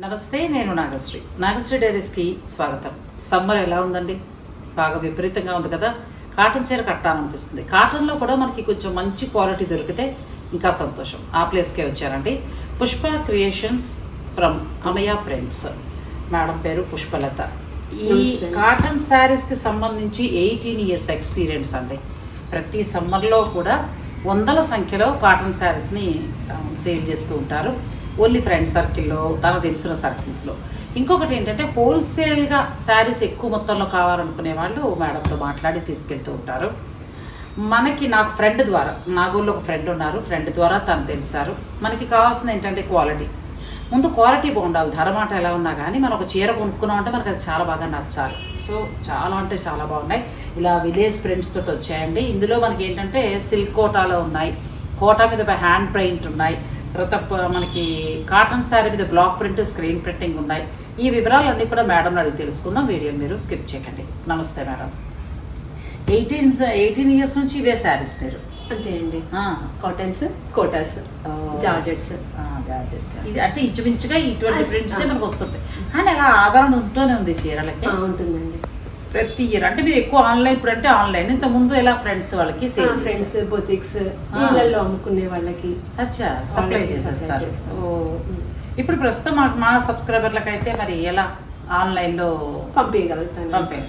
నమస్తే నేను నాగశ్రీ. నాగశ్రీ డైరీస్కి స్వాగతం. సమ్మర్ ఎలా ఉందండి? బాగా విపరీతంగా ఉంది కదా? కాటన్ చీర కట్టాలనిపిస్తుంది. కాటన్లో కూడా మనకి కొంచెం మంచి క్వాలిటీ దొరికితే ఇంకా సంతోషం. ఆ ప్లేస్కే వచ్చారండి. Pushpa Creations from Amaya Prints. Madam పేరు పుష్పలత. ఈ. కాటన్ శారీస్కి సంబంధించి ఎయిటీన్ ఇయర్స్ ఎక్స్పీరియన్స్ అండి. ప్రతి సమ్మర్లో కూడా వందల సంఖ్యలో కాటన్ శారీస్ని సేల్ చేస్తూ ఉంటారు. ఓన్లీ ఫ్రెండ్ సర్కిల్లో తనకు తెలిసిన సర్కిల్స్లో. ఇంకొకటి ఏంటంటే హోల్సేల్గా శారీస్ ఎక్కువ మొత్తంలో కావాలనుకునే వాళ్ళు మేడంతో మాట్లాడి తీసుకెళ్తూ ఉంటారు. మనకి నాకు ఫ్రెండ్ ద్వారా నాగూర్లో ఒక ఫ్రెండ్ ఉన్నారు ఫ్రెండ్ ద్వారా తను తెలిసారు మనకి కావాల్సిన ఏంటంటే క్వాలిటీ. ముందు క్వాలిటీ బాగుండాలి ధర మాట ఎలా ఉన్నా కానీ మనం ఒక చీర కొనుక్కున్నాం అంటే మనకు అది చాలా బాగా నచ్చాలి. సో చాలా అంటే చాలా బాగున్నాయి. ఇలా విలేజ్ ప్రింట్స్ తోటి వచ్చాయండి. ఇందులో మనకి ఏంటంటే సిల్క్ కోటాలో ఉన్నాయి. కోటా మీద హ్యాండ్ ప్రింట్ ఉన్నాయి. తర్వాత మనకి కాటన్ శారీ మీద బ్లాక్ ప్రింట్ స్క్రీన్ ప్రింటింగ్ ఉన్నాయి. ఈ వివరాలన్నీ కూడా మేడం అడిగి తెలుసుకుందాం. వీడియో మీరు స్కిప్ చేయకండి. నమస్తే మేడం ఎయిటీన్ ఎయిటీన్ ఇయర్స్ నుంచి ఇవే శారీస్ మీరు? అంతే అండి. కాటన్స్ కోటాస్. జార్జెట్స్. జార్జెట్స్. అంటే ఇంచుమించుగా ఇటువంటి ప్రింట్స్. మనకు వస్తుంటాయి. కానీ అలా ఆదరణ ఉంటూనే ఉంది చీరలకి. ఉంటుందండి. ప్రతి ఇయర్ అంటే మీరు ఎక్కువ ఆన్లైన్ ఇప్పుడు అంటే ఆన్లైన్ ఇంత ముందు ఎలా ఫ్రెండ్స్ వాళ్ళకి ఫ్రెండ్స్ బొతిక్స్. ఇళ్ళల్లో అమ్ముకునే వాళ్ళకి. అచ్చా సప్లై చేసేస్తారు. ఇప్పుడు ప్రస్తుతం మాకు మా సబ్స్క్రైబర్లకు అయితే మరి ఎలా ఆన్లైన్లో పంపించగలుగుతాను పంపే.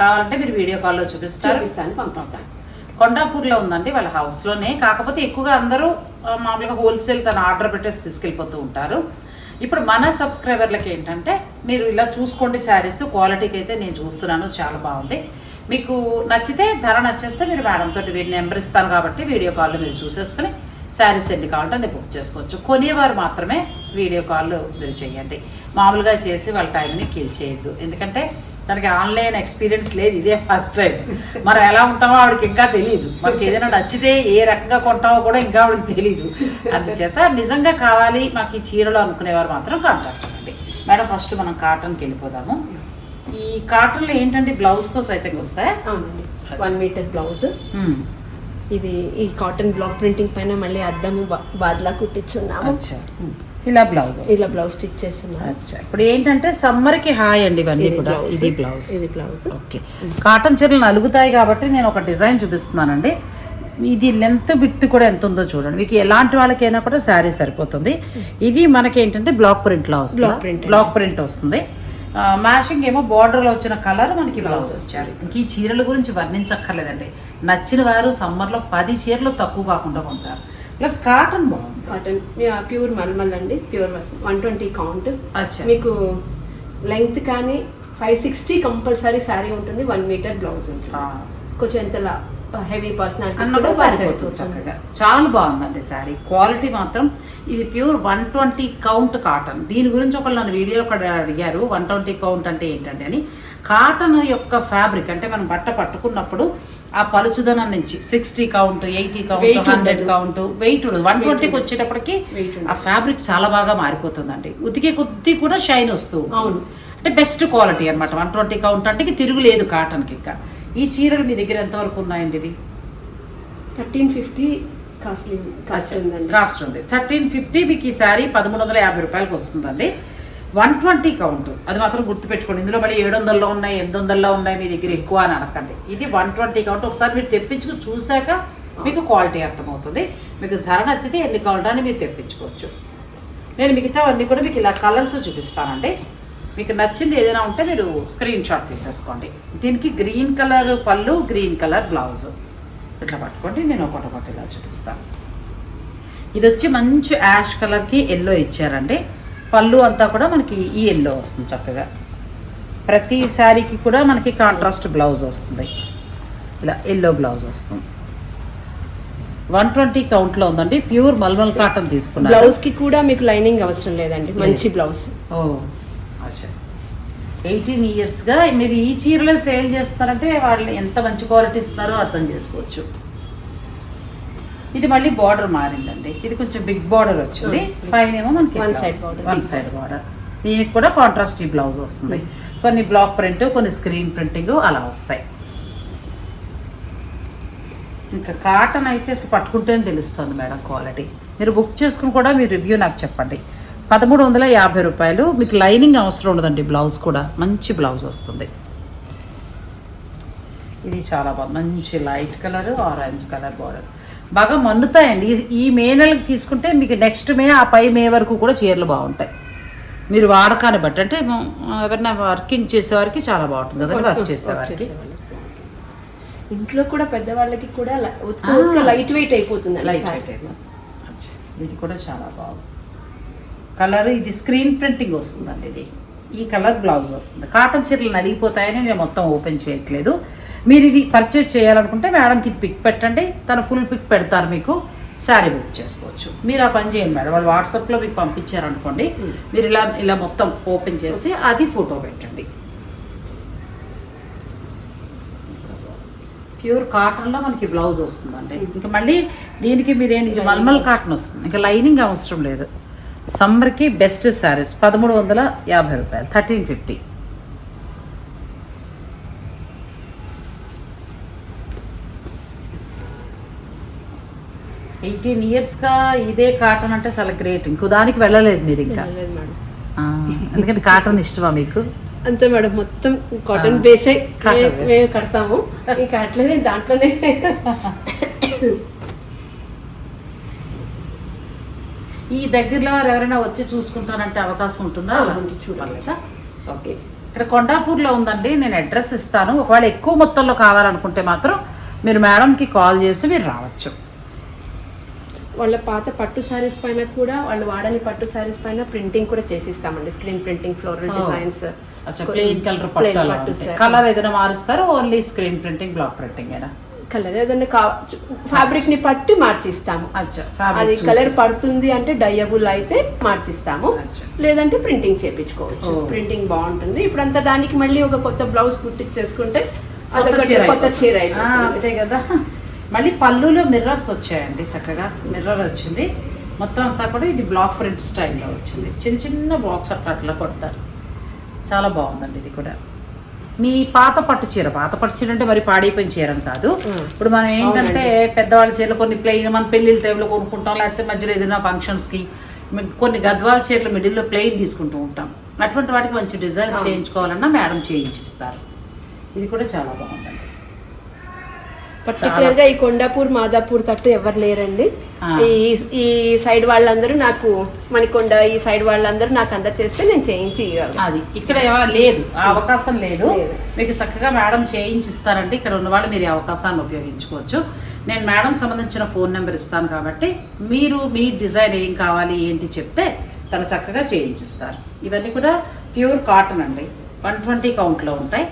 కావాలంటే మీరు వీడియో కాల్లో చూపిస్తారు. చూపిస్తాను పంపిస్తాను. కొండాపూర్లో ఉందండి వాళ్ళ హౌస్లోనే కాకపోతే ఎక్కువగా అందరూ మామూలుగా హోల్సేల్ తను ఆర్డర్ పెట్టేసి తీసుకెళ్ళిపోతూ ఉంటారు. ఇప్పుడు మన సబ్స్క్రైబర్లకి ఏంటంటే మీరు ఇలా చూసుకోండి శారీస్ క్వాలిటీకి అయితే నేను చూస్తున్నాను చాలా బాగుంది. మీకు నచ్చితే ధర నచ్చేస్తే మీరు మేడంతో తోటి వీడి నెంబర్ ఇస్తాను కాబట్టి వీడియో కాల్లో మీరు చూసేసుకుని శారీస్ ఎన్ని కావాలంటే అన్ని బుక్ చేసుకోవచ్చు. కొనేవారు మాత్రమే వీడియో కాల్ మీరు చేయండి. మామూలుగా చేసి వాళ్ళ టైంని కిల్ చేయొద్దు. ఎందుకంటే తనకి ఆన్లైన్ ఎక్స్పీరియన్స్ లేదు ఇదే ఫస్ట్ టైం మనం ఎలా ఉంటామో ఆవిడకి ఇంకా తెలియదు మనకి ఏదైనా నచ్చితే ఏ రకంగా కొంటామో కూడా ఇంకా ఆవిడకి తెలియదు అందుచేత నిజంగా కావాలి మాకు ఈ చీరలు అనుకునేవారు మాత్రం కాంటాక్ట్ చేయండి. మేడం ఫస్ట్ మనం కాటన్కి వెళ్ళిపోదాము. ఈ కాటన్లో ఏంటంటే బ్లౌజ్తో సైతంగా వస్తాయి? వన్ మీటర్ బ్లౌజ్ ఇది ఈ కాటన్ బ్లాక్ ప్రింటింగ్ పైన మళ్ళీ అద్దము బాద్లా కుట్టించున్నాము. ఇలా బ్లౌజ్ ఇలా బ్లౌజ్ స్టిచ్ చేస్తున్నాము అచ్చా. ఇప్పుడు ఏంటంటే సమ్మర్కి హాయ్ అండి ఇవన్నీ కూడా. ఇది బ్లౌజ్ ఇది బ్లౌజ్ ఓకే. కాటన్ చీరలు నలుగుతాయి కాబట్టి నేను ఒక డిజైన్ చూపిస్తున్నానండి. ఇది లెంత్ విత్ కూడా ఎంత ఉందో చూడండి. మీకు ఎలాంటి వాళ్ళకైనా కూడా శారీ సరిపోతుంది. ఇది మనకి ఏంటంటే బ్లాక్ ప్రింట్లో వస్తుంది. Block print. బ్లాక్ ప్రింట్ వస్తుంది. మ్యాచింగ్ ఏమో బార్డర్లో వచ్చిన కలర్ మనకి బ్లౌజ్ వచ్చారు. ఇంక ఈ చీరల గురించి వర్ణించక్కర్లేదండి. నచ్చిన వారు సమ్మర్లో పది చీరలు తక్కువ కాకుండా కొంటారు. ప్లస్ కాటన్ బాగుంది. కాటన్. ప్యూర్ మల్మల్ అండి ప్యూర్ వన్ ట్వంటీ కౌంట్. అచ్చా. మీకు లెంగ్త్ కానీ ఫైవ్ సిక్స్టీ కంపల్సరీ శారీ ఉంటుంది వన్ మీటర్ బ్లౌజ్ ఉంటుంది. కొంచెం ఎంతలా హెవీ పర్సనాలిటీ చక్కగా. చాలా బాగుందండి శారీ. క్వాలిటీ మాత్రం ఇది pure one twenty count cotton. దీని గురించి ఒకళ్ళు నన్ను వీడియో కూడా అడిగారు వన్ ట్వంటీ కౌంట్ అంటే ఏంటంటే అని. కాటన్ యొక్క ఫ్యాబ్రిక్ అంటే మనం బట్ట పట్టుకున్నప్పుడు ఆ పలుచుదనం నుంచి sixty count eighty count hundred. Count weight ఉండదు. వన్ ట్వంటీకి వచ్చేటప్పటికి. ఆ ఫ్యాబ్రిక్ చాలా బాగా మారిపోతుందండి. ఉతికే కొద్ది కూడా షైన్ వస్తూ. అవును. అంటే బెస్ట్ క్వాలిటీ అనమాట వన్ ట్వంటీ కౌంట్ అంటే తిరుగులేదు కాటన్కి ఇంకా. ఈ చీరలు మీ దగ్గర ఎంతవరకు ఉన్నాయండి ఇది thirteen fifty costly cost cost ఉంది. థర్టీన్ ఫిఫ్టీ మీకు ఈ శారీ పదమూడు వందల యాభై రూపాయలకి వస్తుందండి. One twenty count. అది మాత్రం గుర్తుపెట్టుకోండి. ఇందులో మళ్ళీ ఏడు వందల్లో ఉన్నాయి ఎనిమిది వందల్లో ఉన్నాయి మీ దగ్గర ఎక్కువ అని అనకండి. ఇది వన్ ట్వంటీ కౌంట్. ఒకసారి మీరు తెప్పించుకు చూశాక మీకు క్వాలిటీ అర్థమవుతుంది. మీకు ధర నచ్చితే ఎన్ని కావాలని మీరు తెప్పించుకోవచ్చు. నేను మిగతా అన్నీ కూడా మీకు ఇలా కలర్స్ చూపిస్తానండి. మీకు నచ్చింది ఏదైనా ఉంటే మీరు స్క్రీన్ షాట్ తీసేసుకోండి. దీనికి గ్రీన్ కలర్ పళ్ళు గ్రీన్ కలర్ బ్లౌజ్. ఇట్లా పట్టుకోండి నేను ఒకటి ఒకటి ఇలా చూపిస్తాను. ఇది వచ్చి మంచి యాష్ కలర్కి ఎల్లో ఇచ్చారండి. పళ్ళు అంతా కూడా మనకి ఈ ఎల్లో వస్తుంది చక్కగా. ప్రతి శారీకి కూడా మనకి కాంట్రాస్ట్ బ్లౌజ్ వస్తుంది. ఇలా ఎల్లో బ్లౌజ్ వస్తుంది. వన్ ట్వంటీ కౌంట్లో ఉందండి. ప్యూర్ మల్మల్ కాటన్ తీసుకున్నారు. బ్లౌజ్కి కూడా మీకు లైనింగ్ అవసరం లేదండి. మంచి బ్లౌజ్. ఓ అచ్చా ఎయిటీన్ ఇయర్స్గా మీరు ఈ చీరలే సేల్ చేస్తారంటే వాళ్ళు ఎంత మంచి క్వాలిటీ ఇస్తున్నారో అర్థం చేసుకోవచ్చు. ఇది మళ్ళీ బార్డర్ మారిందండి. ఇది కొంచెం బిగ్ బార్డర్ వచ్చింది. పైన ఏమో మనకి One side border. One side border దీనికి కూడా కాంట్రాస్ట్ బ్లౌజ్ వస్తుంది. కొన్ని బ్లాక్ ప్రింట్ కొన్ని స్క్రీన్ ప్రింటింగ్ అలా వస్తాయి. ఇంకా కాటన్ అయితే అసలు పట్టుకుంటేనే తెలుస్తుంది మేడం క్వాలిటీ మీరు బుక్ చేసుకుని కూడా మీ రివ్యూ నాకు చెప్పండి. పదమూడు వందల యాభై రూపాయలు. మీకు లైనింగ్ అవసరం ఉండదండి బ్లౌజ్ కూడా. మంచి బ్లౌజ్ వస్తుంది. ఇది చాలా బాగుంది మంచి light colour orange colour border బాగా మన్నుతాయండి ఈ- మే నెలకి తీసుకుంటే మీకు నెక్స్ట్ మే ఆ పై మే వరకు కూడా చీరలు బాగుంటాయి. మీరు వాడకాన్ని బట్టి అంటే ఎవరైనా వర్కింగ్ చేసేవారికి చాలా బాగుంటుంది కదా వర్క్ చేసేవారికి. ఇంట్లో కూడా పెద్దవాళ్ళకి కూడా లైట్ వెయిట్ అయిపోతుంది లైట్ వెయిట్. ఇది కూడా చాలా బాగుంది. కలర్ ఇది స్క్రీన్ ప్రింటింగ్ వస్తుందండి ఇది. ఈ కలర్ బ్లౌజ్ వస్తుంది. కాటన్ చీరలు నలిగిపోతాయని నేను మొత్తం ఓపెన్ చేయట్లేదు. మీరు ఇది పర్చేజ్ చేయాలనుకుంటే మేడంకి ఇది పిక్ పెట్టండి. తను ఫుల్ పిక్ పెడతారు మీకు. శారీ బుక్ చేసుకోవచ్చు. మీరు ఆ పని చేయండి మేడం వాళ్ళు వాట్సాప్లో మీకు పంపించారనుకోండి. మీరు ఇలా ఇలా మొత్తం ఓపెన్ చేసి అది ఫోటో పెట్టండి. ప్యూర్ కాటన్లో మనకి బ్లౌజ్ వస్తుందండి. ఇంకా మళ్ళీ దీనికి మీరేం ఇది మల్మల్ కాటన్ వస్తుంది. ఇంకా లైనింగ్ అవసరం లేదు. సమ్మర్కి బెస్ట్ శారీస్ పదమూడు వందల యాభై రూపాయలు థర్టీన్ ఫిఫ్టీ ఎయిటీన్ ఇయర్స్గా ఇదే కాటన్ అంటే చాలా గ్రేట్ ఇంకో దానికి వెళ్ళలేదు మీరు ఇంకా. ఎందుకంటే కాటన్ ఇష్టమా మీకు? అంతే మేడం మొత్తం కాటన్. బేసే. మేము కడతాము. ఇంకా అట్లనే దాంట్లోనే ఈ దగ్గరలో వారు ఎవరైనా వచ్చి చూసుకుంటారంటే అవకాశం ఉంటుందా? చూడవచ్చు. ఓకే. ఇక్కడ కొండాపూర్లో ఉందండి నేను అడ్రస్ ఇస్తాను. ఒకవేళ ఎక్కువ మొత్తంలో కావాలనుకుంటే మాత్రం మీరు మేడంకి కాల్ చేసి మీరు రావచ్చు. వాళ్ళ పాత పట్టు శారీస్ పైన కూడా వాళ్ళు వాడని పట్టు శారీస్ పైన ప్రింటింగ్ కూడా చేసిస్తామండి. Screen printing floral. Designs plain colour పట్టు. కలర్ ఏదైనా మారుస్తారు? Only screen printing block printing ఏనా? కలర్ ఏదైనా ఫ్యాబ్రిక్ని పట్టి మార్చిస్తాము. అది కలర్ పడుతుంది అంటే డయబుల్ అయితే మార్చిస్తాము. లేదంటే ప్రింటింగ్ చేపించుకోవచ్చు. ప్రింటింగ్ బాగుంటుంది. ఇప్పుడు అంతా దానికి మళ్ళీ ఒక కొత్త బ్లౌజ్ కుట్టించేసుకుంటే అదొకటి చీర కొత్త చీర అయిపోతుంది. ఆ, అంతే అయిపోతుంది కదా. మళ్ళీ పళ్ళులో మిర్రర్స్ వచ్చాయండి చక్కగా మిర్రర్ వచ్చింది. మొత్తం అంతా కూడా ఇది బ్లాక్ ప్రింట్ స్టైల్లో వచ్చింది. చిన్న చిన్న బాక్స్ అట్లా అట్లా కొడతారు. చాలా బాగుందండి ఇది కూడా. మీ పాత పట్టు చీర పాత పట్టు చీర అంటే మరి పాడైపోయిన చీర అని కాదు. ఇప్పుడు మనం ఏంటంటే పెద్దవాళ్ళ చీరలు కొన్ని ప్లెయిన్ మన పెళ్ళిళ్ళ టైంలో కొనుక్కుంటాం లేకపోతే మధ్యలో ఏదైనా ఫంక్షన్స్కి కొన్ని గద్వాల చీరలు మిడిల్లో ప్లెయిన్ తీసుకుంటూ ఉంటాం. అటువంటి వాటికి మంచి డిజైన్స్. చేయించుకోవాలన్నా మేడం చేయించిస్తారు. ఇది కూడా చాలా బాగుందండి. పర్టికులర్గా ఈ కొండాపూర్ మాదాపూర్ తట్టు ఎవరు లేరండి. ఈ ఈ సైడ్ వాళ్ళందరూ నాకు మణికొండ ఈ సైడ్ వాళ్ళందరూ నాకు అందచేస్తే నేను చేయించి. అది. ఇక్కడ లేదు. ఆ అవకాశం లేదు. మీకు చక్కగా మేడం చేయించి ఇస్తారంటే ఇక్కడ ఉన్న వాళ్ళు మీరు ఈ అవకాశాన్ని ఉపయోగించుకోవచ్చు. నేను మేడం సంబంధించిన ఫోన్ నెంబర్ ఇస్తాను కాబట్టి మీరు మీ డిజైన్ ఏం కావాలి ఏంటి చెప్తే తను చక్కగా చేయించిస్తారు. ఇవన్నీ కూడా ప్యూర్ కాటన్ అండి. వన్ ట్వంటీ కౌంట్లో ఉంటాయి.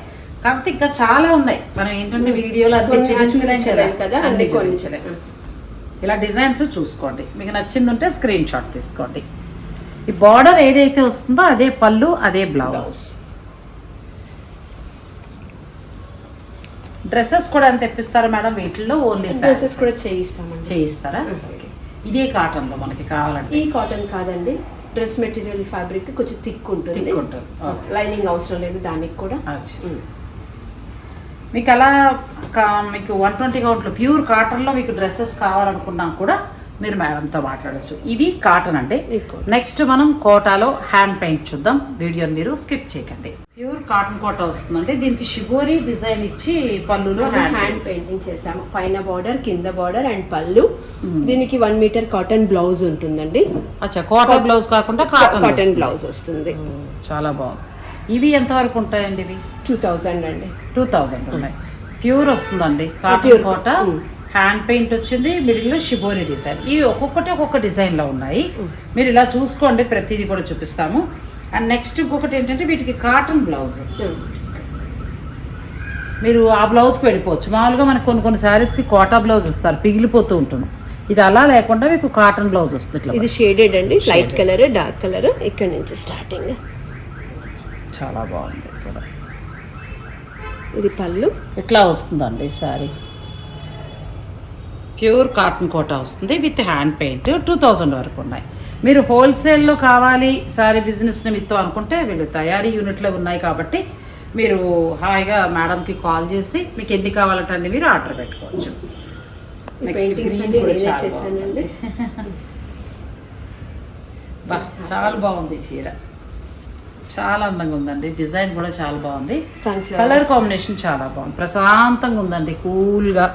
కాకపోతే ఇంకా చాలా ఉన్నాయి. మనం ఏంటంటే వీడియోలో అన్ని కదా. అన్ని. ఇలా డిజైన్స్ చూసుకోండి. మీకు నచ్చింది ఉంటే స్క్రీన్ షాట్ తీసుకోండి. ఈ బార్డర్ ఏదైతే వస్తుందో అదే పళ్ళు అదే బ్లౌజ్. డ్రెస్సెస్ కూడా ఎంత తెప్పిస్తారా మేడం వీటిల్లో ఓన్లీ డ్రెస్సెస్ కూడా చేయిస్తామండి. చేయిస్తారా. ఇదే కాటన్లో మనకి కావాలంటే. ఈ కాటన్ కాదండి. డ్రెస్ మెటీరియల్ ఫ్యాబ్రిక్ కొంచెం థిక్ ఉంటుంది. లైనింగ్ అవసరం లేదు దానికి కూడా. మీకు అలా మీకు వన్ ట్వంటీ కౌంట్లో ప్యూర్ కాటన్లో మీకు డ్రెస్సెస్ కావాలనుకున్నా కూడా మీరు మేడంతో మాట్లాడొచ్చు. ఇవి కాటన్ cotton. నెక్స్ట్ మనం కోటాలో హ్యాండ్ పెయింట్ చూద్దాం. వీడియోని మీరు స్కిప్ చేయకండి. ప్యూర్ కాటన్ కోట వస్తుందండి. దీనికి షిబోరి డిజైన్ ఇచ్చి పళ్ళులో హ్యాండ్ పెయింటింగ్ చేసాము పైన బార్డర్ కింద బార్డర్ అండ్ పళ్ళు. దీనికి వన్ మీటర్ కాటన్ బ్లౌజ్ ఉంటుందండి. అచ్చా కోటా బ్లౌజ్ కాకుండా కాటన్ బ్లౌజ్ వస్తుంది. చాలా బాగుంది. ఇవి ఎంతవరకు ఉంటాయండి ఇవి? టూ థౌజండ్ అండి. టూ థౌజండ్ ఉన్నాయి. ప్యూర్ వస్తుందండి. కాటన్. కోట. హ్యాండ్ పెయింట్ వచ్చింది మిడిల్లో షిబోరి డిజైన్. ఇవి ఒక్కొక్కటి ఒక్కొక్క డిజైన్లో ఉన్నాయి. మీరు ఇలా చూసుకోండి ప్రతిదీ కూడా చూపిస్తాము. అండ్ నెక్స్ట్ ఇంకొకటి ఏంటంటే వీటికి కాటన్ బ్లౌజ్. మీరు ఆ బ్లౌజ్కి వెళ్ళిపోవచ్చు. మామూలుగా మనకు కొన్ని కొన్ని శారీస్కి కోటా బ్లౌజ్ ఇస్తారు పిగిలిపోతూ ఉంటుంది. ఇది అలా లేకుండా మీకు కాటన్ బ్లౌజ్ వస్తుంది ఇది షేడెడ్ అండి లైట్ కలర్ డార్క్ కలర్ ఇక్కడ నుంచి స్టార్టింగ్. చాలా బాగుంది కూడా. ఇది పళ్ళు. ఇట్లా వస్తుందండి ఈ శారీ? ప్యూర్ కాటన్ కోటా వస్తుంది with hand paint. Two thousand వరకు ఉన్నాయి. మీరు హోల్సేల్లో కావాలి శారీ బిజినెస్ నిమిత్తం అనుకుంటే వీళ్ళు తయారీ యూనిట్లో ఉన్నాయి కాబట్టి మీరు హాయిగా మేడంకి కాల్ చేసి మీకు ఎన్ని కావాలంటే అన్ని మీరు ఆర్డర్ పెట్టుకోవచ్చు. చాలా చేశానండి. బా చాలా బాగుంది చీర. చాలా అందంగా ఉందండి. డిజైన్ కూడా చాలా బాగుంది. కలర్ కాంబినేషన్ చాలా బాగుంది. ప్రశాంతంగా ఉందండి. కూల్గా.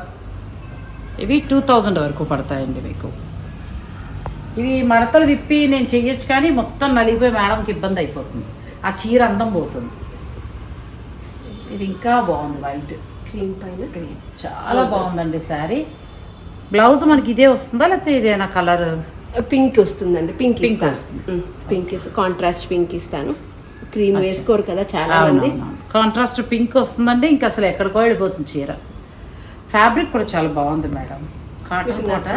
ఇవి టూ థౌజండ్ వరకు పడతాయండి మీకు. ఇవి మడతలు విప్పి నేను చెయ్యొచ్చు కానీ మొత్తం నలిగిపోయి మేడంకి ఇబ్బంది అయిపోతుంది. ఆ చీర అందం పోతుంది. ఇది ఇంకా బాగుంది వైట్. క్రీమ్ పైన? గ్రీన్ చాలా బాగుందండి శారీ. బ్లౌజ్ మనకి ఇదే వస్తుందా లేకపోతే ఇదేనా కలర్? పింక్ వస్తుందండి. పింక్ వస్తుంది. పింక్ కాంట్రాస్ట్ పింక్ ఇస్తాను. క్రీమ్ వేసుకోరు కదా చాలా మంది. కాంట్రాస్ట్ పింక్ వస్తుందండి ఇంకా అసలు ఎక్కడికో వెళ్ళిపోతుంది చీర. ఫ్యాబ్రిక్ కూడా చాలా బాగుంది మేడం. కాటన్ కోట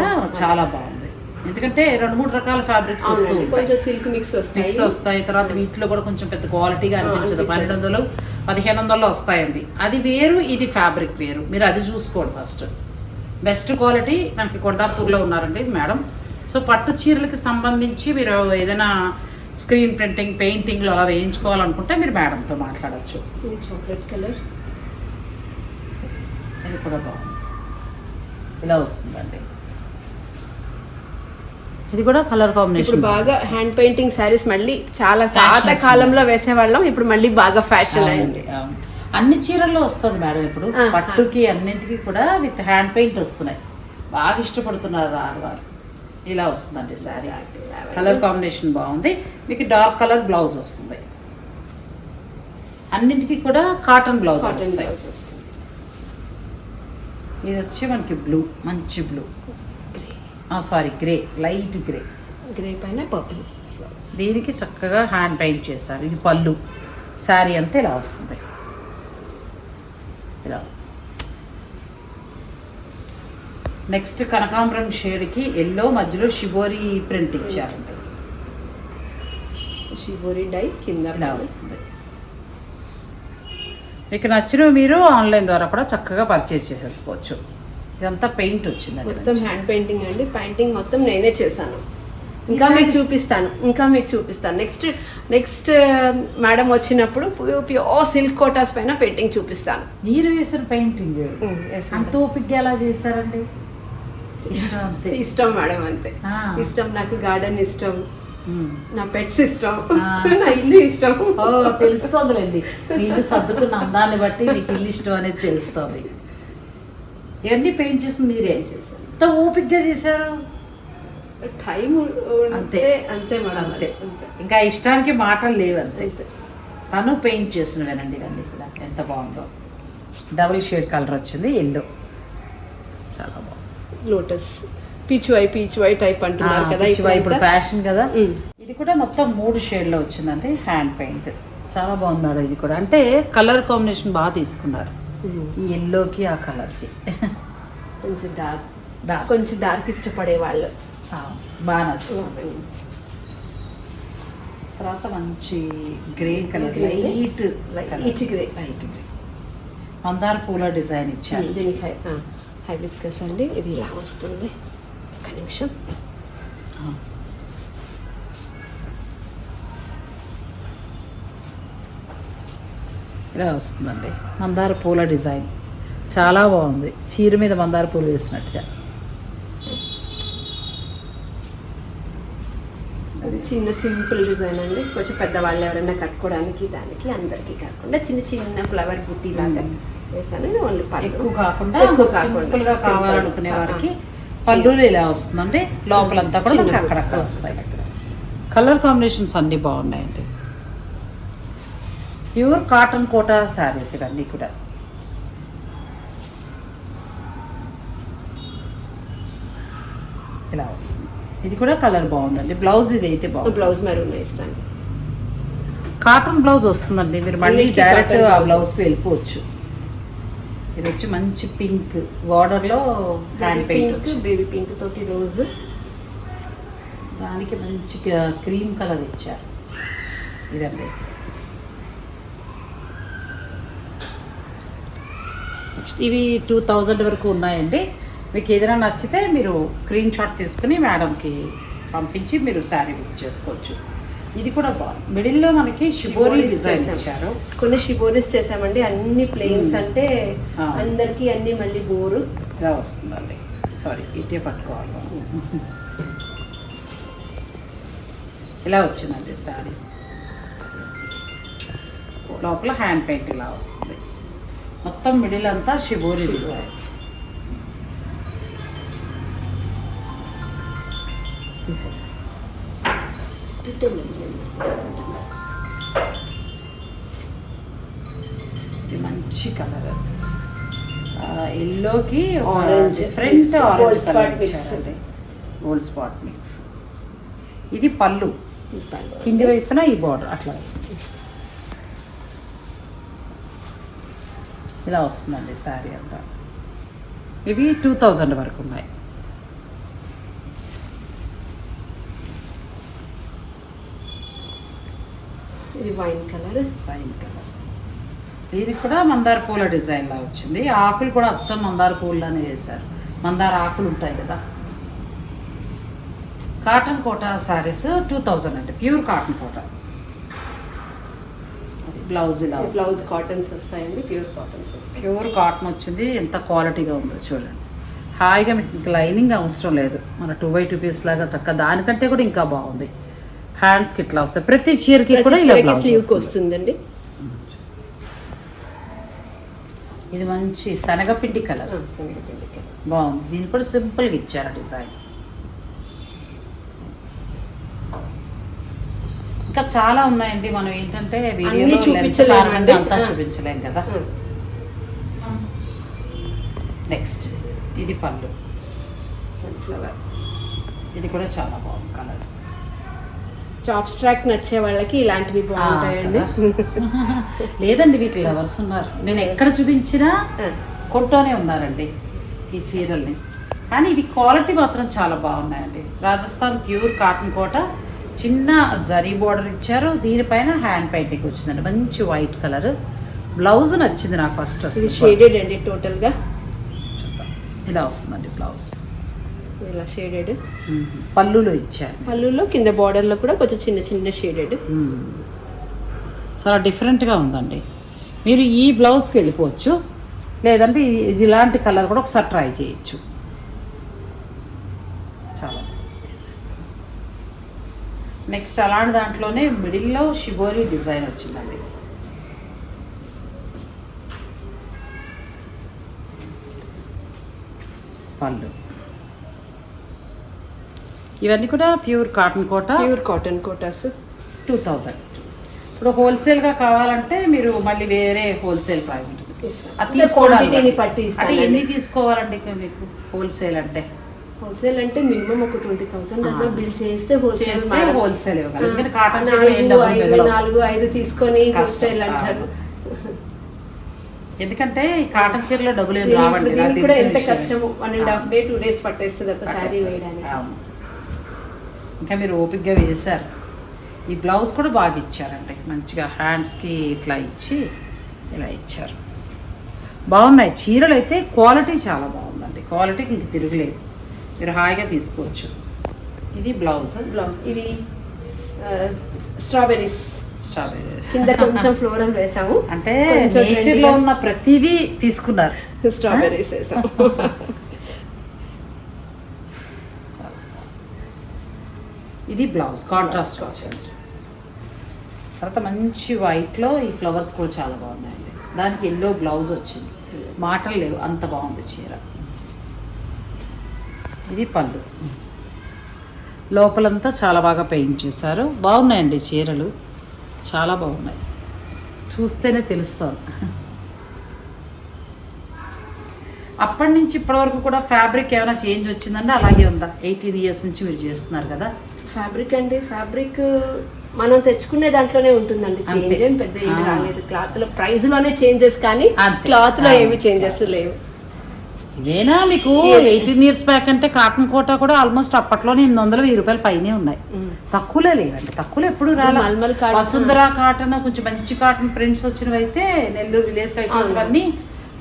చాలా బాగుంది. ఎందుకంటే రెండు మూడు రకాల ఫ్యాబ్రిక్స్ వస్తూ కొంచెం సిల్క్ మిక్స్ వస్తాయి మిక్స్ వస్తాయి. తర్వాత వీటిలో కూడా కొంచెం పెద్ద క్వాలిటీగా అనిపించదు. పన్నెండు వందలు పదిహేను వందలు వస్తాయండి. అది వేరు ఇది ఫ్యాబ్రిక్ వేరు. మీరు అది చూసుకోండి ఫస్ట్. బెస్ట్ క్వాలిటీ మనకి కొండాపూర్లో ఉన్నారండి మేడం. సో పట్టు చీరలకి సంబంధించి మీరు ఏదైనా స్క్రీన్ ప్రింటింగ్ పెయింటింగ్లో అలా వేయించుకోవాలనుకుంటే మీరు మేడంతో మాట్లాడచ్చు. ఇది చాక్లెట్ కలర్ ఇది కూడా బాగుంది. ఇలా వస్తుందండి. ఇది కూడా కలర్ ఇప్పుడు కాంబినేషన్ బాగా హ్యాండ్ పెయింటింగ్ శారీస్ మళ్ళీ చాలా పాత. కాలంలో వేసేవాళ్ళం ఇప్పుడు మళ్ళీ బాగా ఫ్యాషన్ అయింది. అన్ని చీరల్లో వస్తుంది మేడం ఇప్పుడు. పట్టుకి అన్నింటికి కూడా విత్ హ్యాండ్ పెయింట్ వస్తున్నాయి. బాగా ఇష్టపడుతున్నారు ఆడవారు ఇలా వస్తుందండి శారీ. కలర్ కాంబినేషన్ బాగుంది. మీకు డార్క్ కలర్ బ్లౌజ్ వస్తుంది. అన్నింటికి కూడా కాటన్ బ్లౌజ్ వస్తాయి. వస్తుంది. ఇది వచ్చి మనకి బ్లూ మంచి blue sorry grey light grey grey పైన పర్పుల్ దీనికి చక్కగా హ్యాండ్ పెయింట్ చేశారు. ఇది పళ్ళు. శారీ అంతా ఇలా వస్తుంది. ఇలా వస్తుంది. నెక్స్ట్ కనకాంబరం షేడ్కి ఎల్లో మధ్యలో షిబోరి ప్రింట్ ఇచ్చారండి షిబోరి డై కింద ఇలా వస్తుంది. మీకు నచ్చినవి మీరు ఆన్లైన్ ద్వారా కూడా చక్కగా పర్చేజ్ చేసేసుకోవచ్చు. ఇదంతా పెయింట్ వచ్చిందండి మొత్తం హ్యాండ్ పెయింటింగ్ అండి. పెయింటింగ్ మొత్తం నేనే చేశాను. ఇంకా మీకు చూపిస్తాను. ఇంకా మీకు చూపిస్తాను. నెక్స్ట్ నెక్స్ట్ మేడం వచ్చినప్పుడు ప్యూర్ సిల్క్ కోటాస్ పైన పెయింటింగ్ చూపిస్తాను. మీరు వేసిన పెయింటింగ్ అంత ఓపిగ్గా ఎలా చేశారండి? ఇష్టం మేడం అంతే. ఇష్టం నాకు గార్డెన్ ఇష్టం. నా పెట్స్ ఇష్టం. నా ఇల్లు ఇష్టం. ఓ తెలుస్తోందిలేండి. మీరు సర్దుకున్న అందాన్ని బట్టి మీకు ఇల్లు ఇష్టం అనేది తెలుస్తుంది. ఇవన్నీ పెయింట్ చేసి మీరే చేశారు? ఇంత ఓపిక్గా చేశారు? టైం అంతే. అంతే మేడం. అంతే. ఇంకా ఇష్టానికి మాటలు లేవు అంతే. తను పెయింట్ చేసినవేనండి ఇవన్నీ కూడా. ఎంత బాగుందో. డబుల్ షేడ్ కలర్ వచ్చింది ఎల్లో. చాలా లోటస్. పీచ్ వై పీచ్ వై టైప్ అంటున్నారు కదా ఇప్పుడు. ఫ్యాషన్ కదా. ఇది కూడా మొత్తం మూడు షేడ్లో వచ్చిందండి హ్యాండ్ పెయింట్ చాలా బాగున్నాడు ఇది కూడా. అంటే కలర్ కాంబినేషన్ బాగా తీసుకున్నారు. ఈ ఎల్లోకి ఆ కలర్కి కొంచెం డార్క్ డార్క్ కొంచెం డార్క్ ఇష్టపడే వాళ్ళు. బాగా నచ్చుతుంది తర్వాత మంచి grey colour. Light Light grey. Light grey మందార పూల డిజైన్ ఇచ్చారు. దీనికి హైబిస్కస్ అండి. ఇది ఇలా వస్తుంది. ఒక నిమిషం. ఇలా వస్తుందండి. మందార పూల డిజైన్. చాలా బాగుంది. చీర మీద మందార పూలు వేసినట్టుగా. అది చిన్న సింపుల్ డిజైన్ అండి. కొంచెం పెద్దవాళ్ళు ఎవరైనా కట్టుకోవడానికి దానికి అందరికీ కాకుండా చిన్న చిన్న ఫ్లవర్ బుట్టి లాగా. వేసాను ఇది ఓన్లీ పళ్ళు. ఎక్కువ కాకుండా ఎక్కువ. కావాలనుకునే వారికి పళ్ళులు ఇలా వస్తుందండి లోపలంతా కూడా మనకి అక్కడక్కడ. వస్తాయి. కలర్ కాంబినేషన్స్ అన్నీ బాగున్నాయండి. ప్యూర్ కాటన్ కోటా శారీస్ ఇవన్నీ కూడా. ఇలా వస్తుంది. ఇది కూడా కలర్ బాగుందండి. బ్లౌజ్ ఇది అయితే బాగుంది. బ్లౌజ్ మెరూన్ వేస్తాను. కాటన్ బ్లౌజ్ వస్తుందండి. మీరు మళ్ళీ డైరెక్ట్ ఆ. బ్లౌజ్కి వెళ్ళిపోవచ్చు. ఇది వచ్చి మంచి పింక్ బార్డర్లో హ్యాండ్ పెయింట్ బేబీ పింక్ తోటి రోజ్. దానికి మంచి క్రీమ్ కలర్ ఇచ్చారు. ఇదండి. నెక్స్ట్ ఇవి టూ థౌజండ్ వరకు ఉన్నాయండి. మీకు ఏదైనా నచ్చితే మీరు స్క్రీన్ షాట్ తీసుకుని మేడంకి పంపించి మీరు శారీ బుక్ చేసుకోవచ్చు. ఇది కూడా బాగుంది మిడిల్లో మనకి షిబోరి Shiboris డిజైన్ చేశాం. ఇచ్చారు కొన్ని షిబోరిస్ చేసామండి. అన్ని ప్లెయిన్స్ మ్మ్. అంటే. అందరికి అన్ని మళ్ళీ బోరు. ఇలా వస్తుందండి. సారీ ఇటే పట్టుకోవాలి. ఇలా వచ్చిందండి శారీ. లోపల హ్యాండ్ పెయింట్ ఇలా వస్తుంది. మొత్తం మిడిల్ అంతా షిబోరి డిజైన్ తీసేయండి. ఇది మంచి కలర్. ఎల్లోకి ఆరెంజ్ spot కలర్ mix. ఇచ్చారండి. గోల్డ్ స్పాట్ మిక్స్ ఇది పళ్ళు. కింది వైపున ఈ బార్డర్ అట్లా. ఇలా వస్తుందండి శారీ అంతా. ఇవి టూ థౌజండ్ వరకు ఉన్నాయి. ఇది వైన్ కలర్. Fine colour. దీనికి కూడా మందార పూల డిజైన్ లా వచ్చింది. ఆకులు కూడా అచ్చం మందార పూలనే వేశారు. మందార ఆకులు ఉంటాయి కదా. Cotton Kota saris two thousand అండి. Pure cotton Kota. బ్లౌజ్ ఇలా బ్లౌజ్ కాటన్స్ వస్తాయండి ప్యూర్ కాటన్స్ వస్తాయి. ప్యూర్ కాటన్ వచ్చింది. ఎంత క్వాలిటీగా ఉందో చూడండి. హాయిగా మీకు లైనింగ్ అవసరం లేదు. మన టూ బై టూ పీస్ లాగా చక్కగా. దానికంటే కూడా ఇంకా బాగుంది. హ్యాండ్స్కి ఇట్లా వస్తాయి. ప్రతి చీరకి కూడా ఇలా బ్లౌజ్ స్లీవ్ వస్తుంది. వస్తుందండి. ఇది మంచి శనగపిండి కలర్. శనగపిండి colour. బాగుంది. దీన్ని కూడా సింపుల్గా ఇచ్చారు డిజైన్. ఇంకా చాలా ఉన్నాయండి. మనం ఏంటంటే వీడియోలో. కారణంగా అంతా. చూపించలేం కదా. నెక్స్ట్ ఇది పళ్ళు. ఇది కూడా చాలా బాగుంది కలర్. చాప్ స్ట్రాక్ నచ్చే వాళ్ళకి ఇలాంటివి బాగుంటాయండి. లేదండి వీటి లవర్స్ ఉన్నారు. నేను ఎక్కడ చూపించినా ఆ, కొంటూనే ఉన్నారండి ఈ చీరల్ని. కానీ ఇవి క్వాలిటీ మాత్రం చాలా బాగున్నాయండి. రాజస్థాన్ ప్యూర్ కాటన్ కోట చిన్న జరీ బోర్డర్ ఇచ్చారు. దీనిపైన హ్యాండ్ పెయింటింగ్ వచ్చిందండి. మంచి వైట్ కలర్ బ్లౌజ్ నచ్చింది నాకు ఫస్ట్ షేడెడ్ అండి టోటల్గా. చూద్దాం. ఇలా వస్తుందండి బ్లౌజ్ ఇలా షేడెడ్ పళ్ళులో ఇచ్చారు. పళ్ళులో కింద బార్డర్లో కూడా కొంచెం చిన్న చిన్న షేడెడ్. చాలా డిఫరెంట్గా ఉందండి. మీరు ఈ బ్లౌజ్కి వెళ్ళిపోవచ్చు. లేదంటే ఇది ఇలాంటి కలర్ కూడా ఒకసారి ట్రై చేయొచ్చు. చాలా. నెక్స్ట్ అలాంటి దాంట్లోనే మిడిల్లో షిబోరి డిజైన్ వచ్చిందండి. పళ్ళు. ఇవన్నీ కూడా pure cotton Kota. Pure cotton Kotas two thousand. ఇప్పుడు హోల్సేల్గా కావాలంటే మీరు మళ్ళీ వేరే హోల్సేల్ ప్రైస్ ఉంటుంది. తీసుకోవడానికి పట్టి అంటే ఎన్ని తీసుకోవాలండి మీకు హోల్సేల్ అంటే? హోల్సేల్ అంటే మినిమం ఒక ట్వంటీ థౌసండ్ అన్న బిల్ చేస్తే హోల్సేల్ ఏం నాలుగు. నాలుగు ఐదు తీసుకొని కష్టం. హోల్సేల్ అంటారు. ఎందుకంటే కాటన్ చీరలో డబ్బులు రావండి. ఎంత. కష్టము one and half. Day two days పట్టేస్తుంది ఒక శారీ. వేయడానికి. ఇంకా మీరు ఓపిక్గా వేశారు. ఈ బ్లౌజ్ కూడా బాగా ఇచ్చారండి. మంచిగా హ్యాండ్స్కి ఇట్లా ఇచ్చి ఇలా ఇచ్చారు. బాగున్నాయి. చీరలు అయితే క్వాలిటీ చాలా బాగుందండి. క్వాలిటీకి ఇంక తిరగలేదు. మీరు హాయిగా తీసుకోవచ్చు. ఇది బ్లౌజ్. బ్లౌజ్. ఇవి స్ట్రాబెరీస్ స్ట్రాబెరీస్ కింద కొంచెం ఫ్లోరల్ వేసాము. అంటే నేచర్లో ఉన్న ప్రతిదీ తీసుకున్నారు. స్ట్రాబెరీస్ వేసాము. ఇది బ్లౌజ్ కాంట్రాస్ట్ వచ్చింది తర్వాత మంచి వైట్లో ఈ ఫ్లవర్స్ కూడా చాలా బాగున్నాయండి. దానికి ఎల్లో బ్లౌజ్ వచ్చింది. మాటలు లేవు అంత బాగుంది చీర. ఇది పళ్ళు. లోపలంతా చాలా బాగా పెయింట్ చేశారు. బాగున్నాయండి చీరలు. చాలా బాగున్నాయి. చూస్తేనే తెలుస్తాను అప్పటి నుంచి ఇప్పటి వరకు కూడా ఫ్యాబ్రిక్ ఏమైనా చేంజ్ వచ్చిందంటే అలాగే ఉందా? ఎయిటీన్ ఇయర్స్ నుంచి మీరు చేస్తున్నారు కదా. ఫ్యాబ్రిక్ అండి. ఫ్యాబ్రిక్ మనం తెచ్చుకునే దాంట్లోనే ఉంటుందండి. చేంజ్. ఏం పెద్ద ఏమి. రాలేదు. క్లాత్లో ప్రైస్లోనే చేంజెస్ కానీ. క్లాత్లో. ఏమి చేంజెస్ లేవు. ఇవేనా మీకు? ఎయిటీన్ ఇయర్స్ బ్యాక్ అంటే కాటన్ కోట కూడా ఆల్మోస్ట్ అప్పట్లోనే ఎనిమిది వందలు వెయ్యి రూపాయలు పైనే ఉన్నాయి. తక్కువలే లేవండి. తక్కువలో ఎప్పుడు రాలా? మల్మల్ కాటన్. వసుంధర కాటన్ కొంచెం మంచి కాటన్ ప్రింట్స్ వచ్చినవి అయితే నెల్లూరు విలేజ్ అయిపోయినవన్నీ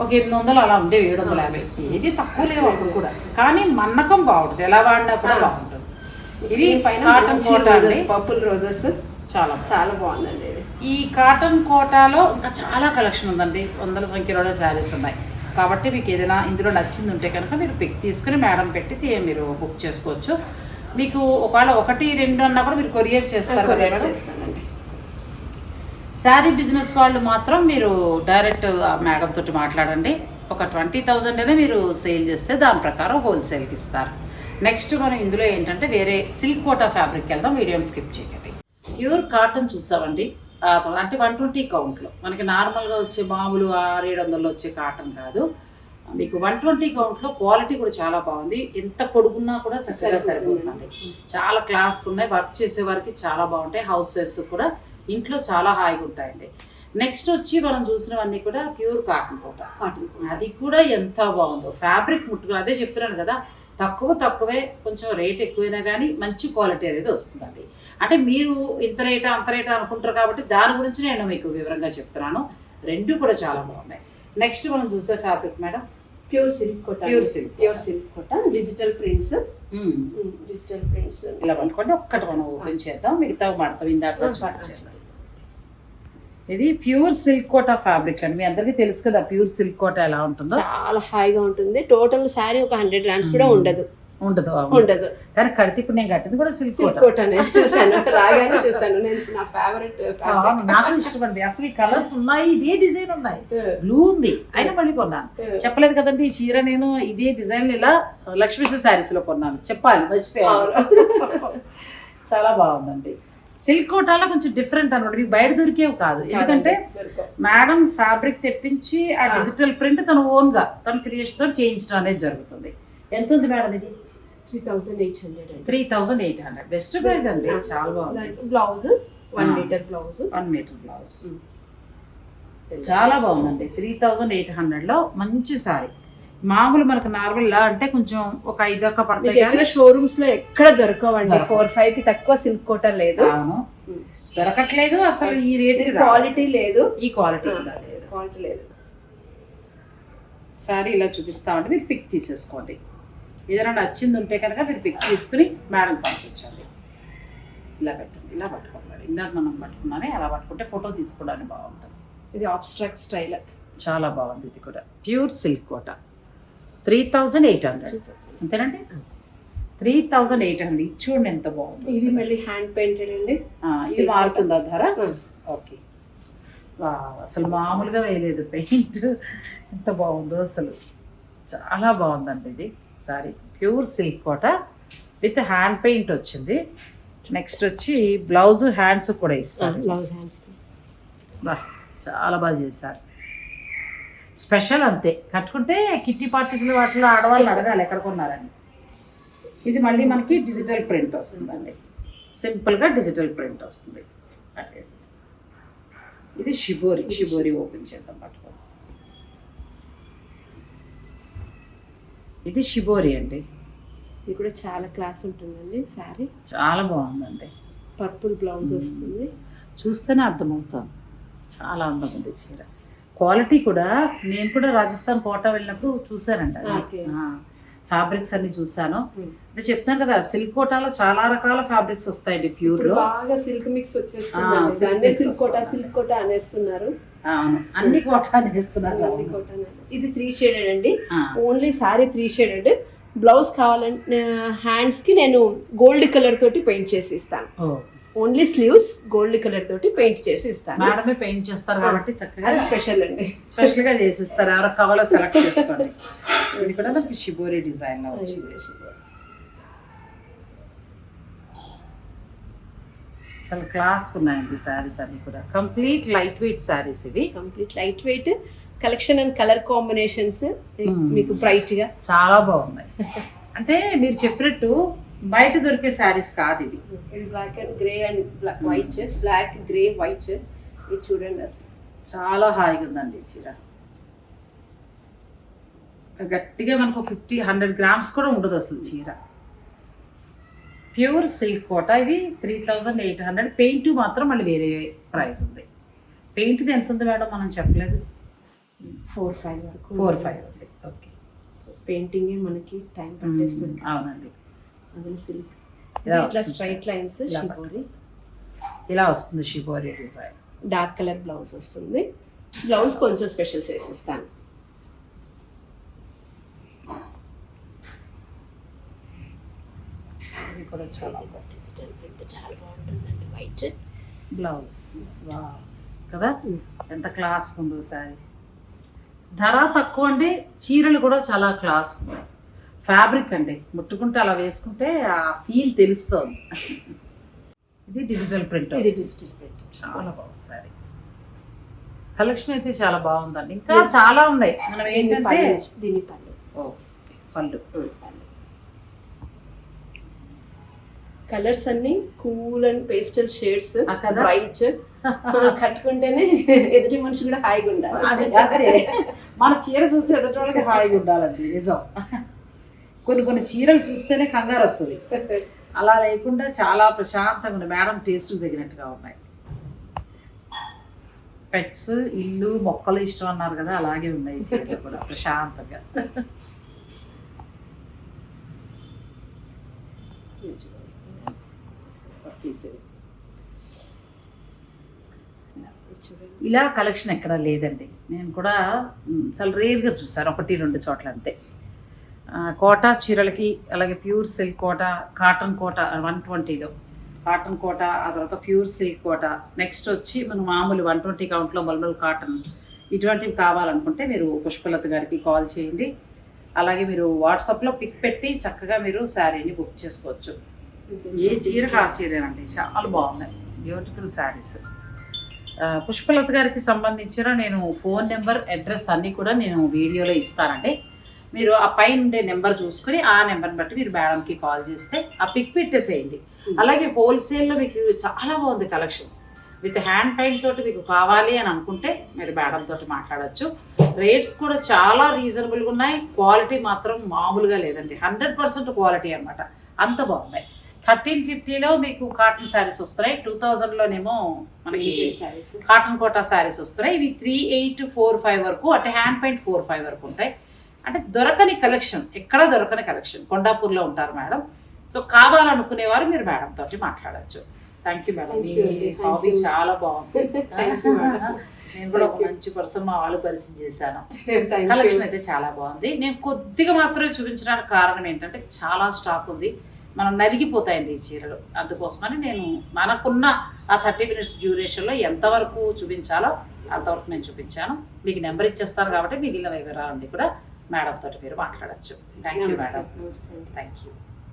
ఒక ఎనిమిది వందలు అలా ఉండేవి ఏడు వందల యాభై. ఇది తక్కువ లేవు అప్పుడు కూడా. కానీ మన్నకం బాగుంటుంది. ఎలా వాడినా కూడా. బాగుంటుంది. పైన కాటన్ కోట అండి. పర్పుల్ రోజెస్ చాలా. చాలా బాగుందండి ఇది. ఈ కాటన్ కోటాలో ఇంకా చాలా కలెక్షన్ ఉందండి. వందల సంఖ్యలో శారీస్ ఉన్నాయి. కాబట్టి మీకు ఏదైనా ఇందులో నచ్చింది ఉంటే కనుక మీరు పిక్ తీసుకుని మేడం పెట్టి మీరు బుక్ చేసుకోవచ్చు. మీకు ఒకవేళ ఒకటి రెండు అన్నా కూడా మీరు కొరియర్ చేస్తారు కదా చేస్తానండి. శారీ బిజినెస్ వాళ్ళు మాత్రం మీరు డైరెక్ట్ మేడం తోటి మాట్లాడండి. ఒక ట్వంటీ థౌజండ్ అయినా మీరు సేల్ చేస్తే దాని ప్రకారం హోల్సేల్కి ఇస్తారు. నెక్స్ట్ మనం ఇందులో ఏంటంటే వేరే సిల్క్ కోటా ఫ్యాబ్రిక్ వెళ్దాం. వీడియోని స్కిప్ చేయండి ప్యూర్ కాటన్ చూసామండి. అంటే వన్ ట్వంటీ కౌంట్లో మనకి నార్మల్గా వచ్చే మామూలు ఆరు ఏడు వందలు వచ్చే కాటన్ కాదు. మీకు వన్ ట్వంటీ కౌంట్లో క్వాలిటీ కూడా చాలా బాగుంది. ఎంత పొడుగున్నా కూడా చక్కగా సరిపోతుందండి. చాలా క్లాస్ ఉన్నాయి. వర్క్ చేసే వారికి చాలా బాగుంటాయి. హౌస్ వైఫ్స్ కూడా ఇంట్లో చాలా హాయిగా ఉంటాయండి. నెక్స్ట్ వచ్చి మనం చూసినవన్నీ కూడా ప్యూర్ కాటన్ కోట కాటన్ అది కూడా ఎంత బాగుందో. ఫ్యాబ్రిక్ ముట్టుకుని అదే చెప్తున్నాను కదా తక్కువ తక్కువే కొంచెం రేట్ ఎక్కువైనా కానీ మంచి క్వాలిటీ అనేది వస్తుందండి. అంటే మీరు ఇంత రేటా అంత రేటా అనుకుంటారు కాబట్టి దాని గురించి నేను మీకు వివరంగా చెప్తున్నాను. రెండు కూడా చాలా బాగున్నాయి. నెక్స్ట్ మనం చూసే fabric madam? Pure silk Kota Pure silk. Pure silk Kota digital prints. Digital prints ఇలా పట్టుకోండి ఒక్కటి మనం ఓపెన్ చేద్దాం. మిగతా మడతాం ఇందాక. ఇది ప్యూర్ సిల్క్ కోట ఫ్యాబ్రిక్ అండి. మీ అందరికీ తెలుసు కదా ప్యూర్ సిల్క్ కోట ఎలా ఉంటుందో? చాలా హాయిగా ఉంటుంది. టోటల్ శారీ ఒక హండ్రెడ్ గ్రామ్స్ కూడా ఉండదు. ఉండదు. ఉండదు. కానీ కడితే ఇప్పుడు నేను కట్టింది కూడా సిల్క్ కోట. అనేది చూసాను రాగానే చూసాను నేను నా ఫేవరెట్ నాకు ఇష్టం అండి అసలు ఈ కలర్స్ ఉన్నాయి ఇదే డిజైన్ ఉన్నాయి. బ్లూ ఉంది. అయినా మళ్ళీ కొన్నాను. చెప్పలేదు కదండి ఈ చీర నేను ఇదే డిజైన్ ఇలా లక్ష్మీశ్వర శారీస్లో కొన్నాను. చెప్పాలి మర్చిపోయాను. చాలా బాగుందండి. సిల్క్ కోటాలో కొంచెం డిఫరెంట్ అనమాట మీకు బయట దొరికేవి కాదు. ఎందుకంటే మేడం ఫ్యాబ్రిక్ తెప్పించి ఆ. డిజిటల్ ప్రింట్ తన ఓన్గా తన క్రియేషన్తో చేయించడం అనేది జరుగుతుంది. ఎంత ఉంది మేడం ఇది? Three thousand eight hundred three thousand eight hundred. Best price అండి. చాలా బాగుంది. Blouse one. Metre blouse one metre blouse చాలా బాగుందండి. త్రీ థౌజండ్ ఎయిట్ హండ్రెడ్లో మంచి సారీ మామూలు మనకు నార్మల్ లా అంటే కొంచెం ఒక ఐదు మీకు పడతాయి షోరూమ్స్లో ఎక్కడ దొరకవండి? దొరకవు. ఫోర్ ఫైవ్కి తక్కువ సిల్క్ కోట లేదు. అవును. దొరకట్లేదు అసలు ఈ రేట్ క్వాలిటీ లేదు. ఈ క్వాలిటీ క్వాలిటీ లేదు. సారీ ఇలా చూపిస్తామంటే మీరు పిక్ తీసేసుకోండి. ఏదైనా నచ్చింది ఉంటే కనుక మీరు పిక్ తీసుకుని మేడం పంపించండి. ఇలా పెట్టండి ఇలా పట్టుకోండి. ఇందాక మనం పట్టుకున్నానే అలా పట్టుకుంటే ఫోటో తీసుకోవడానికి బాగుంటుంది. ఇది ఆబ్స్ట్రాక్ట్ స్టైల్ చాలా బాగుంది ఇది కూడా. Pure silk Kota. Three thousand eight hundred. అంతేనండి? Three thousand eight hundred. ఇది చూడండి ఎంత బాగుంది. ఇది మళ్ళీ హ్యాండ్ పెయింటెడ్ అండి. ఇది మారుతుందా ధర. ఓకే. అసలు మామూలుగా వేయలేదు పెయింట్. ఎంత బాగుందో అసలు. చాలా బాగుందండి ఇది. Sari pure silk Kota. With hand paint వచ్చింది. నెక్స్ట్ వచ్చి బ్లౌజ్ హ్యాండ్స్ కూడా ఇస్తారు. Blouse hands. చాలా బాగా చేశారు. స్పెషల్ అంతే. కట్టుకుంటే కిట్టి పార్టీస్లో వాటిలో ఆడవాళ్ళు అడగాలి ఎక్కడ కొన్నారని ఇది మళ్ళీ మనకి డిజిటల్ ప్రింట్ వస్తుందండి. సింపుల్గా డిజిటల్ ప్రింట్ వస్తుంది. ఇది షిబోరి షిబోరి ఓపెన్ చేద్దాం పట్టుకో ఇది షిబోరి అండి. ఇది కూడా చాలా క్లాస్ ఉంటుందండి శారీ చాలా బాగుందండి. పర్పుల్ బ్లౌజ్ వస్తుంది. చూస్తేనే అర్థమవుతుంది. చాలా అందం ఉంది చీర. క్వాలిటీ కూడా నేను కూడా రాజస్థాన్ కోట వెళ్ళినప్పుడు చూశానండి. ఓకే. ఫ్యాబ్రిక్స్ అన్ని చూసాను. అంటే చెప్తాను కదా సిల్క్ కోటాలో చాలా రకాల ఫ్యాబ్రిక్స్ వస్తాయండి ప్యూర్లో బాగా సిల్క్ మిక్స్ వచ్చేస్తుంది సిల్క్ కోట. సిల్క్ కోట అనేస్తున్నారు. అవును. అన్ని కోటా వేస్తున్నారు కదా. అన్ని కోట ఇది త్రీ షేడెడ్ అండి. Only sari three shaded. Blouse కావాలంటే హ్యాండ్స్కి నేను గోల్డ్ కలర్ తోటి పెయింట్ చేసి ఇస్తాను. ఓన్లీ స్లీవ్స్ గోల్డ్ కలర్ తోటి పెయింట్ చేసి ఇస్తాను. మేడమే పెయింట్ చేస్తారు కాబట్టి చక్కగా స్పెషల్ అండి. స్పెషల్గా చేసిస్తారు. ఎవరికి కావాలో సెలెక్ట్ చేసుకోండి. ఇది కూడా మనకి షిబోరి డిజైన్లో వచ్చింది. చాలా క్లాస్ ఉన్నాయండి శారీస్ అన్ని కూడా. కంప్లీట్ లైట్ వెయిట్ శారీస్ ఇవి. Complete light weight collection and colour combinations. మీకు బ్రైట్గా. చాలా బాగున్నాయి. అంటే మీరు చెప్పినట్టు బయట దొరికే శారీస్ కాదు ఇవి. ఇది black and grey and black white black grey white ఇది చూడండి అసలు. చాలా హాయిగా ఉందండి చీర. గట్టిగా మనకు ఫిఫ్టీ హండ్రెడ్ గ్రామ్స్ కూడా ఉండదు అసలు చీర. ప్యూర్ సిల్క్ కోట ఇవి three thousand eight hundred. Paint మాత్రం మళ్ళీ వేరే ప్రైస్ ఉంది. పెయింట్ది ఎంత ఉంది మేడం మనం చెప్పలేదు? ఫోర్ ఫైవ్ వరకు ఫోర్ ఫైవ్ ఉంది. ఓకే పెయింటింగ్ మనకి టైం పట్టేస్తుంది. అవునండి. సిల్క్ ఇట్లా. స్ట్రైట్ లైన్స్ ఇలా షిబోరి ఇలా వస్తుంది shibori design dark colour blouse వస్తుంది. బ్లౌజ్ కొంచెం స్పెషల్ చేసిస్తాను. ఇది కూడా చాలా డిజిటల్ ప్రింట్ చాలా బాగుంటుందండి వైట్ బ్లౌజ్ కదా? ఎంత క్లాస్ ఉందో సారీ ధర తక్కువ అండి చీరలు కూడా చాలా క్లాస్ ఫ్యాబ్రిక్ అండి. ముట్టుకుంటే అలా వేసుకుంటే ఆ ఫీల్ తెలుస్తుంది. ఇది డిజిటల్ ప్రింట్ ఇది డిజిటల్ ప్రింట్ చాలా బాగుంది సారీ. కలెక్షన్ అయితే చాలా బాగుందండి. ఇంకా చాలా ఉన్నాయి. మనం ఏంటంటే దీని పళ్ళు. పళ్ళు. కలర్స్ అన్ని cool and pastel shades? Bright. కట్టుకుంటేనే ఎదుటి మనిషి కూడా హాయిగా ఉండాలి. మన చీర చూసి ఎదుటి వాళ్ళకి హాయిగా ఉండాలండి నిజం. కొన్ని కొన్ని చీరలు చూస్తేనే కంగారు వస్తుంది అలా లేకుండా చాలా ప్రశాంతంగా ఉంది. మేడం టేస్ట్ తగినట్టుగా ఉన్నాయి. పెట్స్ ఇల్లు మొక్కలు ఇష్టం అన్నారు కదా అలాగే ఉన్నాయి చీరలు కూడా ప్రశాంతంగా. ఇలా కలెక్షన్ ఎక్కడా లేదండి. నేను కూడా చాలా రేర్గా చూసాను ఒకటి రెండు చోట్ల అంతే. కోటా చీరలకి అలాగే pure silk Kota cotton Kota one ట్వంటీలో. కాటన్ కోట ఆ తర్వాత ప్యూర్ సిల్క్ కోట. నెక్స్ట్ వచ్చి మనం మామూలు వన్ ట్వంటీ కౌంట్లో మల్మల్ కాటన్. ఇటువంటివి కావాలనుకుంటే మీరు పుష్పలత గారికి కాల్ చేయండి. అలాగే మీరు వాట్సాప్లో పిక్ పెట్టి చక్కగా మీరు శారీని బుక్ చేసుకోవచ్చు. ఏ చీర కా చీరేనండి? చాలా బాగున్నాయి. బ్యూటిఫుల్ శారీస్ పుష్పలత గారికి సంబంధించిన నేను ఫోన్ నెంబర్ అడ్రస్ అన్నీ కూడా నేను వీడియోలో ఇస్తానండి. మీరు ఆ పైన ఉండే నెంబర్ చూసుకొని ఆ నెంబర్ని బట్టి మీరు మేడంకి కాల్ చేస్తే ఆ పిక్ పెట్టేసేయండి. అలాగే హోల్సేల్లో మీకు చాలా బాగుంది కలెక్షన్. విత్ హ్యాండ్ పెయింట్ తోటి మీకు కావాలి అని అనుకుంటే మీరు మేడం తోటి మాట్లాడచ్చు. రేట్స్ కూడా చాలా రీజనబుల్గా ఉన్నాయి. క్వాలిటీ మాత్రం మామూలుగా లేదండి. హండ్రెడ్ పర్సెంట్ క్వాలిటీ అనమాట అంత బాగున్నాయి థర్టీన్ ఫిఫ్టీలో మీకు కాటన్ శారీస్ వస్తున్నాయి. టూ థౌజండ్లోనేమో మనకి కాటన్ కోటా శారీస్ వస్తున్నాయి. ఇవి త్రీ ఎయిట్ ఫోర్ ఫైవ్ వరకు అంటే హ్యాండ్ పెయింట్ ఫోర్ ఫైవ్ వరకు ఉంటాయి. అంటే దొరకని కలెక్షన్ ఎక్కడ దొరకని కలెక్షన్? కొండాపూర్లో ఉంటారు మేడం. సో కావాలనుకునేవారు మీరు మేడం తోటి మాట్లాడచ్చు. Thank you madam. Me hobby. చాలా బాగుంది. నేను కూడా ఒక. మంచి పర్సన్ మా వాళ్ళు పరిచయం చేశాను. కలెక్షన్ అయితే చాలా బాగుంది. నేను కొద్దిగా మాత్రమే చూపించడానికి కారణం ఏంటంటే చాలా స్టాక్ ఉంది. మనం నలిగిపోతాయండి ఈ చీరలు. అందుకోసమని నేను మనకున్న ఆ థర్టీ మినిట్స్ డ్యూరేషన్లో ఎంతవరకు చూపించాలో అంతవరకు నేను చూపించాను. మీకు నెంబర్ ఇచ్చేస్తాను కాబట్టి మిగిలిన వివరాలన్నీ కూడా మేడం తోటి మీరు మాట్లాడచ్చు. Thank you madam. Thank you